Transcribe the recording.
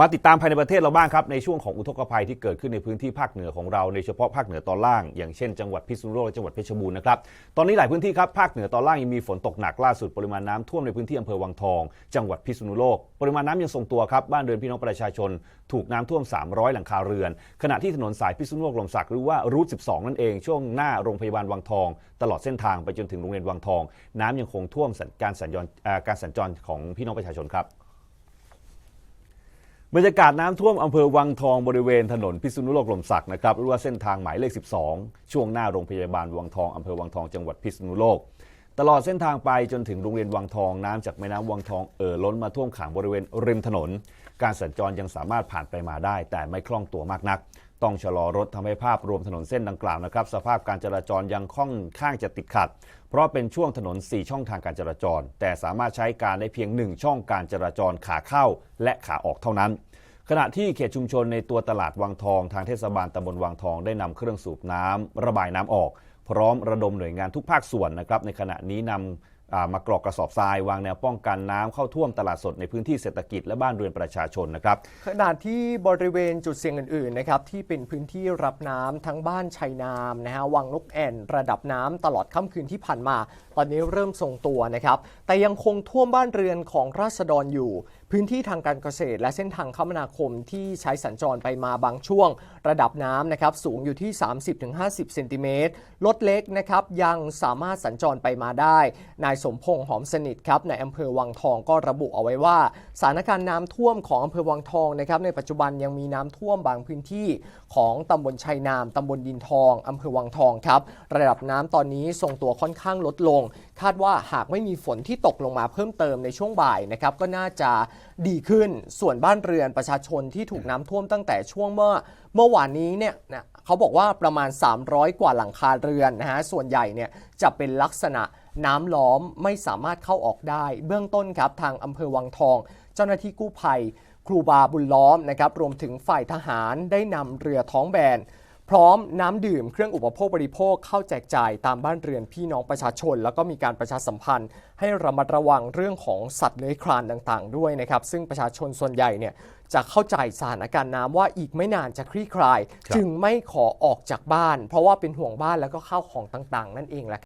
มาติดตามภายในประเทศเราบ้างครับ ในช่วงของอุทกภัยที่เกิดขึ้นในพื้นที่ภาคเหนือของเราโดยเฉพาะภาคเหนือตอนล่าง อย่างเช่นจังหวัดพิษณุโลกและจังหวัดเพชรบูรณ์นะครับตอนนี้หลายพื้นที่ครับภาคเหนือตอนล่างยังมีฝนตกหนักล่าสุดปริมาณน้ำท่วมในพื้นที่อำเภอวังทอง จังหวัดพิษณุโลก ปริมาณน้ำยังทรงตัวครับบ้านเรือนพี่น้องประชาชน ถูกน้ำท่วม 300 หลังคาเรือน ขณะที่ถนนสายพิษณุโลกลมศักดิ์หรือว่ารูท 12 นั่นเองช่วงหน้าโรงพยาบาลวังทอง ตลอดเส้นทางไปจนถึงโรงเรียนวังทอง น้ำยังคงท่วมการสัญจรการสัญจรของพี่น้องประชาชนครับ บรรยากาศน้ำท่วมอำเภอวังทองบริเวณถนนพิษณุโลกลมศักดิ์นะครับหรือว่าเส้นทางหมายเลข 12 ช่วงหน้าโรงพยาบาลวังทองอำเภอวังทองจังหวัดพิษณุโลก ตลอดเส้นทางไปจนถึงโรงเรียนวังทองน้ำจากแม่น้ำวังทองเอ่อล้นมาท่วมขังบริเวณริมถนน การสัญจรยังสามารถผ่านไปมาได้ แต่ไม่คล่องตัวมากนัก ต้องชะลอรถทำให้ภาพรวมถนนเส้นดังกล่าวนะครับสภาพการจราจรยังค่อนข้างจะติดขัด เพราะเป็นช่วงถนน 4 ช่องทางการจราจร แต่สามารถใช้การได้เพียง 1 ช่องการจราจรขาเข้าและขาออกเท่านั้น ขณะที่เขตชุมชนในตัวตลาดวังทอง ทางเทศบาลตำบลวังทองได้นำเครื่องสูบน้ำระบายน้ำออก พร้อมระดมหน่วยงานทุกภาคส่วนนะครับในขณะนี้นำอ่ามากรอกกระสอบทรายวางแนวป้องกันน้ำเข้าท่วมตลาดสดในพื้นที่เศรษฐกิจและบ้านเรือนประชาชนนะครับขณะที่บริเวณจุดเสี่ยงอื่นๆนะครับที่เป็นพื้นที่รับน้ำทั้งบ้านชัยนามนะฮะวังนกแอ่น ระดับน้ำตลอดค่ำคืนที่ผ่านมา ตอนนี้เริ่มทรงตัวนะครับแต่ยังคงท่วมบ้านเรือนของราษฎรอยู่พื้นที่ทางการเกษตร และเส้นทางคมนาคมที่ใช้สัญจรไปมาบางช่วง ระดับน้ำนะครับสูงอยู่ที่ 30-50 เซนติเมตรรถเล็กนะครับยังสามารถสัญจรไปมาได้ นายสมพงษ์หอมสนิทครับในอำเภอวังทองก็ระบุเอาไว้ว่าสถานการณ์น้ำท่วมของอำเภอวังทองนะครับในปัจจุบันยังมีน้ำท่วมบางพื้นที่ของตำบลชัยนามตำบลดินทองอำเภอวังทองครับระดับน้ำตอนนี้ทรงตัวค่อนข้างลดลงคาดว่าหากไม่มีฝนที่ตกลงมาเพิ่มเติมในช่วงบ่ายนะครับก็น่าจะดีขึ้นส่วนบ้านเรือนประชาชนที่ถูกน้ำท่วมตั้งแต่ช่วงเมื่อเมื่อวานนี้เนี่ยนะเขาบอกว่าประมาณ 300 กว่าหลังคาเรือนนะฮะส่วนใหญ่เนี่ยจะเป็นลักษณะน้ำล้อมไม่สามารถเข้าออกได้ เบื้องต้นครับทางอำเภอวังทอง เจ้าหน้าที่กู้ภัย ครูบาบุญล้อมนะครับรวมถึงฝ่ายทหารได้นำเรือท้องแบน พร้อมน้ำดื่มเครื่องอุปโภคบริโภคเข้าแจกจ่ายตามบ้านเรือนพี่น้องประชาชน แล้วก็มีการประชาสัมพันธ์ ให้ระมัดระวังเรื่องของสัตว์เลื้อยคลานต่างๆ ด้วยนะครับ ซึ่งประชาชนส่วนใหญ่เนี่ยจะเข้าใจสถานการณ์น้ำว่าอีกไม่นานจะคลี่คลาย จึงไม่ขอออกจากบ้าน เพราะว่าเป็นห่วงบ้านแล้วก็ข้าวของต่างๆ นั่นเองแหละ